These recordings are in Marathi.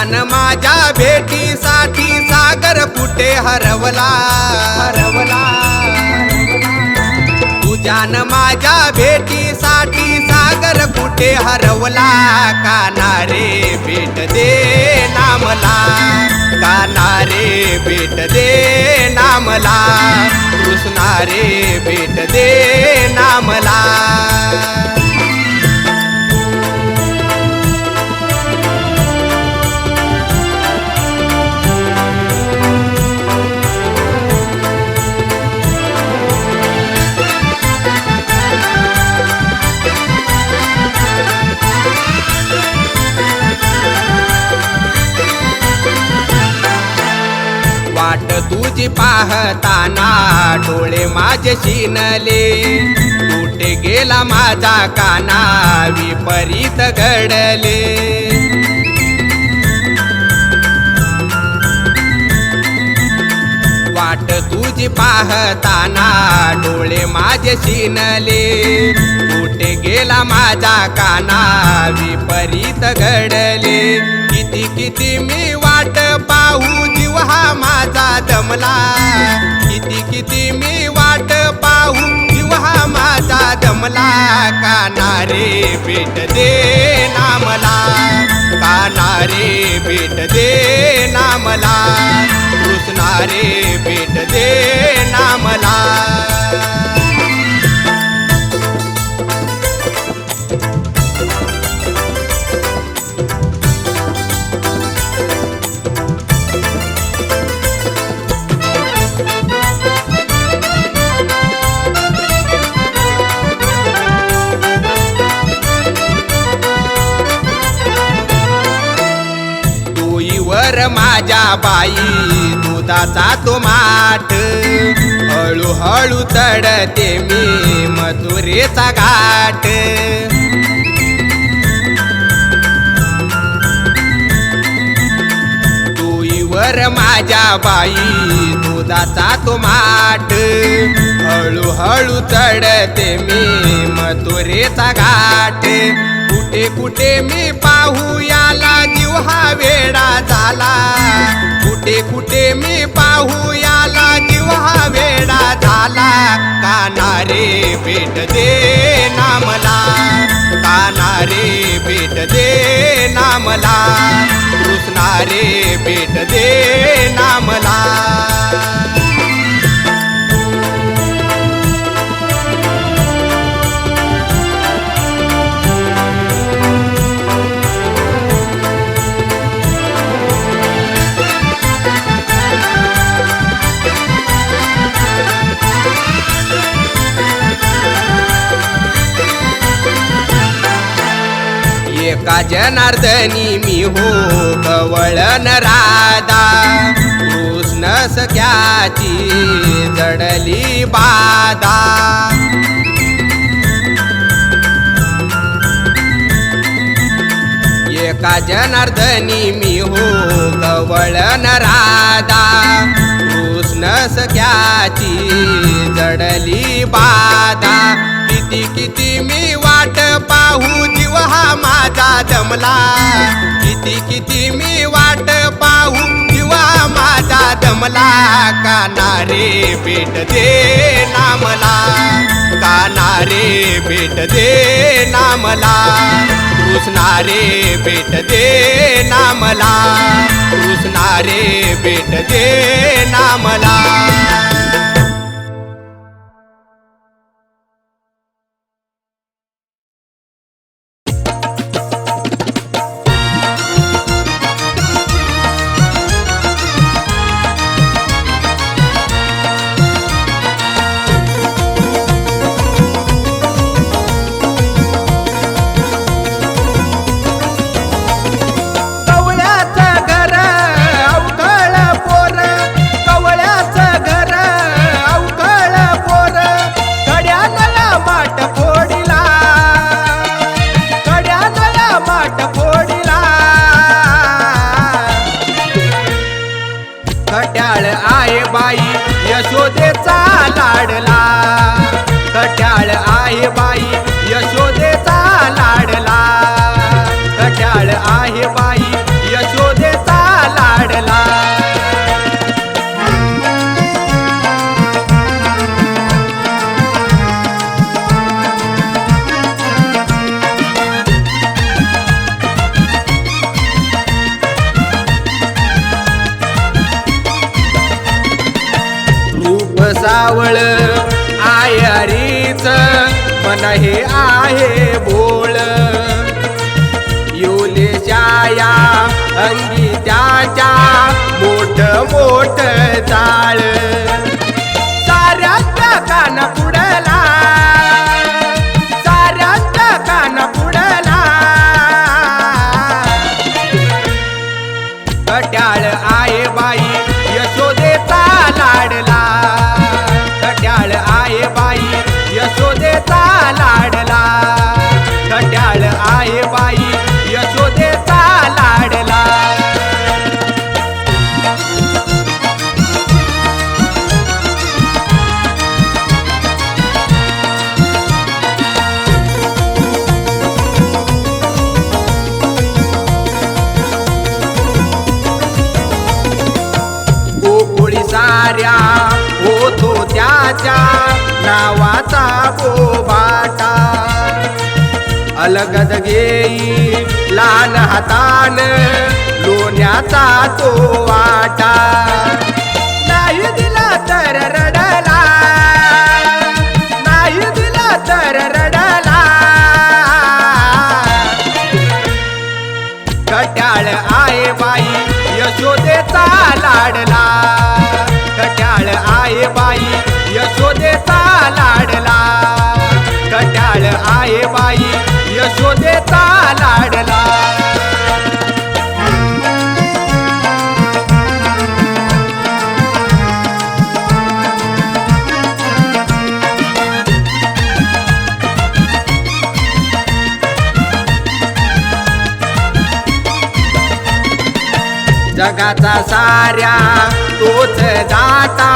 तुझ्यान माझ्या भेटीसाठी सागर कुठे हरवला. हरवला. तुझ्यान माझ्या भेटीसाठी सागर कुठे हरवला. कानारे भेट दे नामला. कानारे भेट दे नामला. कृष्णारे भेट दे नामला. पाहताना डोळे माझे शिनले. कुठे गेला माझा काना विपरीत घडले. वाट तुझी पाहताना डोळे माझे शिनले. कुठे गेला माझा काना विपरीत घडले. किती किती मी पाहू जीव हा माझा दमला. किती किती मी वाट पाहू जीव हा माझा दमला. कानारे भेट दे नामला. कानारे भेट दे नामला. कृष्णारे भेट दे नामला. कर माझ्या बाई दुधाचा तो माठ. हळूहळू तडते मी मथुरेचा घाट. तुईवर माझ्या बाई दुधाचा तो माठ. हळूहळू चढते मी मथुरेचा घाटे. कुठे कुठे मी पाहू याला जीव हा वेडा झाला. कुठे कुठे मी पाहू याला जीव हा वेडा झाला. कानारे भेट दे नामला. कानारे भेट दे नामला. कृष्णारे भेट दे नामला. एका जनार्दनी मी हो कवळन राधा? कृष्ण सख्याची जडली बाधा. एका जनार्दनी मी हो कवळन राधा? कृष्ण सख्याची जडली बाधा. किती किती मी वाट पाहू हा माझा दमला. किती किती मी वाट पाहू किंवा माझा दमला. कानारे भेट दे नामला. कानारे भेट दे नामला. कृष्णारे भेट दे नामला. कृष्णारे भेट दे नामला. मोठ लहान हातान लोण्याचा तो वाटा. नाही दिला तर रडला. नाही दिला तर रडला. कट्याळ आहे बाई यशोदेचा लाडला. कट्याळ आहे बाई यशोदेचा लाडला. कट्याळ आहे बाई यशोदेचा लाडला. जगाचा साऱ्या तोच दाता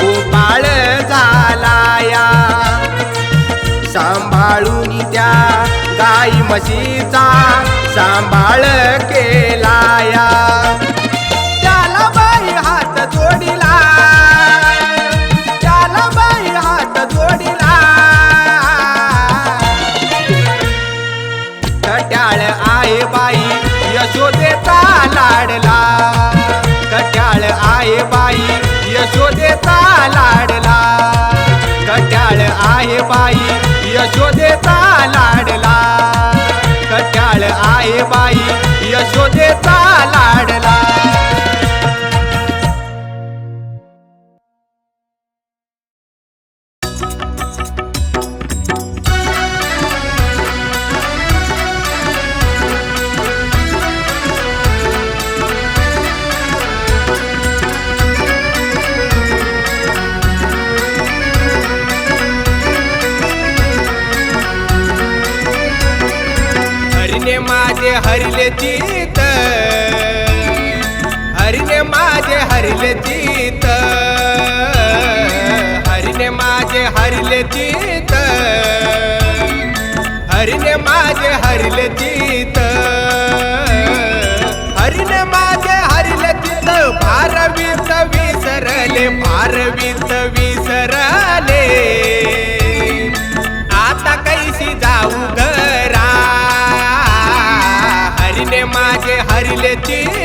गोपाळ झालाया. सांभाळून त्या गाई म्हशीचा सांभाळ केलाया. लाडला. कट्याळ आहे बाई यशोदेचा लाडला. कट्याळ आहे बाई यशोदेचा लाडला. हरिले चित हरिने माझे हरिले चित हरिने माझे हरिले चित हरिने माझे हरिले चित माझे हरिले ती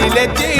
माझे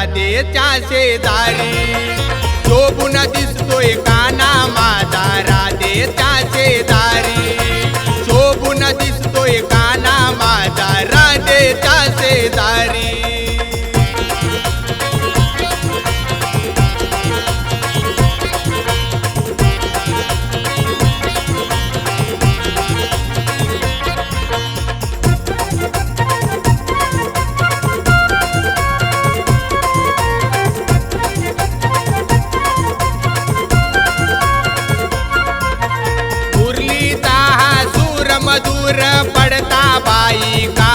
राधेच्या शेजारी. शोभून दिसतोय काना माझा? राधेच्या शेजारी. शोभून दिसतोय काना माझा? राधेच्या शेजारी.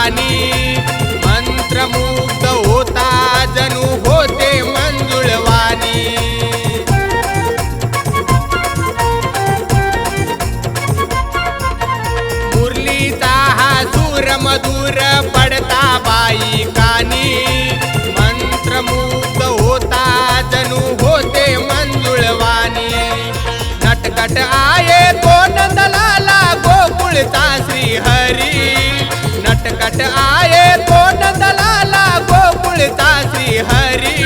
कानी मंत्रमुग्ध होता जणू होते मंजुळवाणी मुरलीचा हा सूर मधुर पडता बाई कानी. मंत्रमुग्ध होता जणू होते मंजुळवाणी नटकट आये कोण दलाला गोकुळता नटकट आहे तो नंदलाला गोकुळचा श्रीहरी?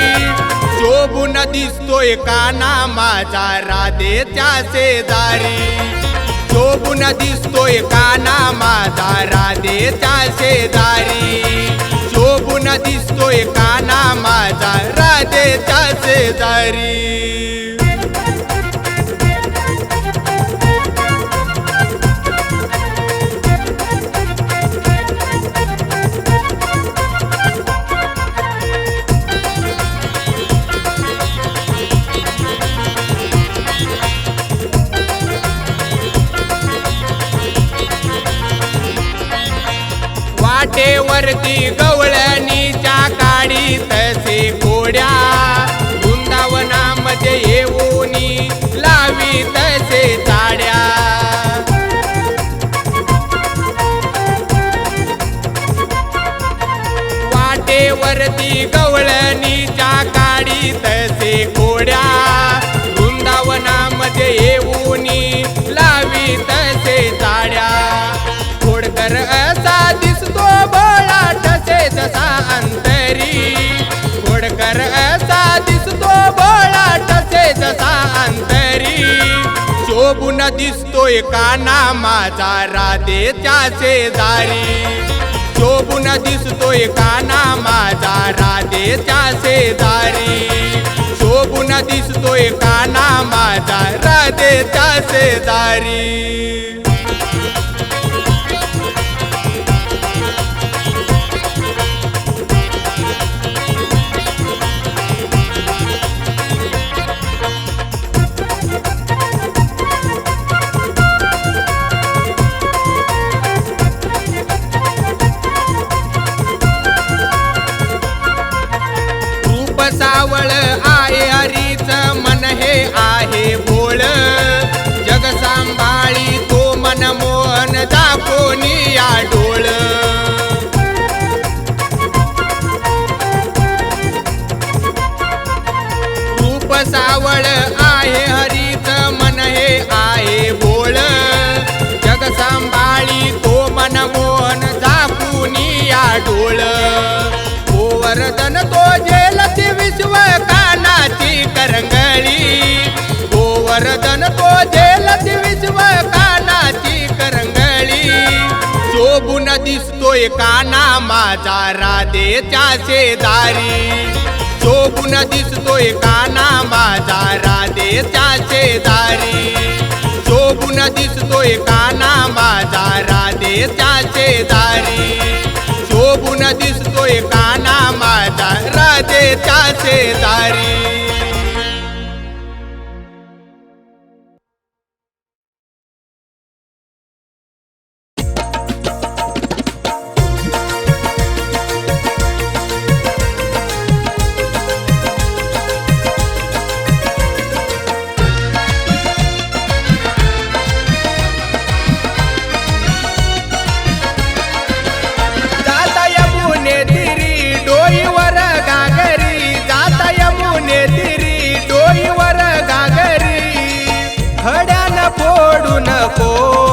शोभून दिसतोय काना माझा राधेच्या शेजारी? शोभून दिसतोय काना माझा राधेच्या शेजारी? शोभून दिसतोय काना माझा राधेच्या शेजारी? अंतरी. खोडकर असा दिसतो बोळा तसे जसा अंतरी. शोभून दिसतोय काना माझा राधेच्या शेजारी. शोभून दिसतोय काना माझा राधेच्या शेजारी. शोभून दिसतोय काना माझा राधेच्या शेजारी. हरीच मन हे आहे भोळ जग सांभाळी तो मन मोहन दाखोनी या डोळ. रूप सावळ आहे हरीच मन हे आहे भोळ जग सांभाळी तो मन मोहन दाखोनी या डोळ. गोवर्धन विश्व कानाची करंगळी. शोभून दिसतोय काना माझा राधेच्या शेजारी. शोभून दिसतोय काना माझा राधेच्या शेजारी. शोभून दिसतोय काना माझा राधेच्या शेजारी. शोभून दिसतोय काना माझा राधेच्या शेजारी. फोडू नको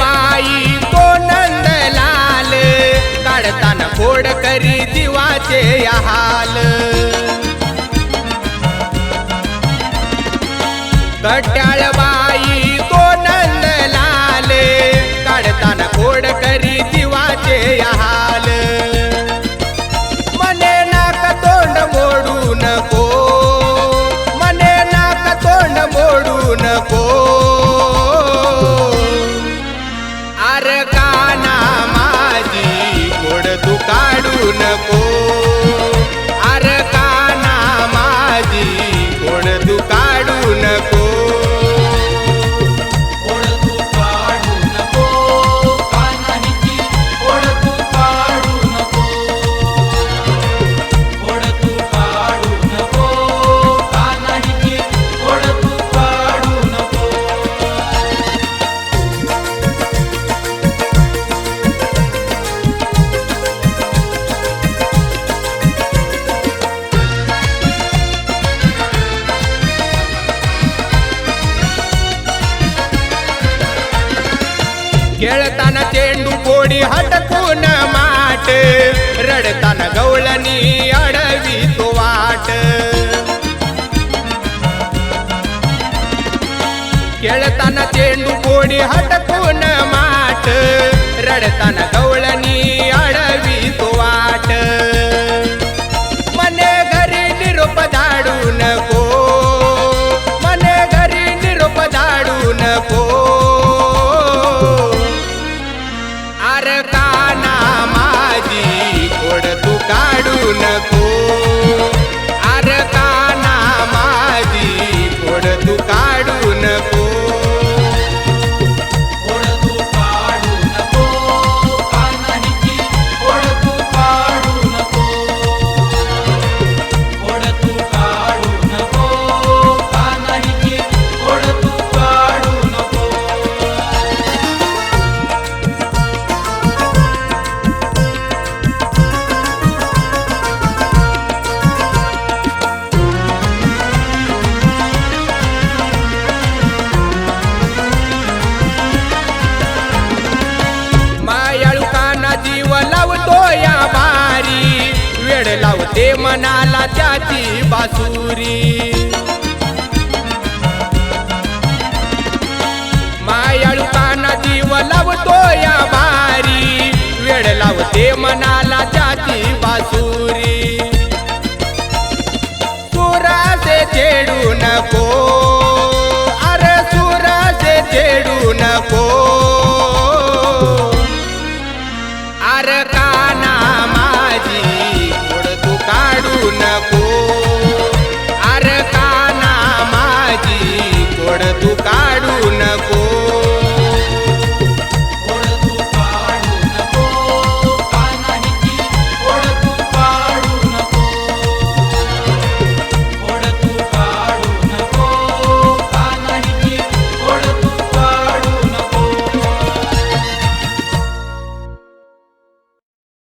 बाई तो नंद लाल काढताना फोड करी जीवाचे हाल. खेळताना चेंडू कोणी हटकून माट रडताना गवळणी अडवी तो वाट. खेळताना चेंडू कोणी हटकून माट रडताना गवळ Luna. लावते मनाला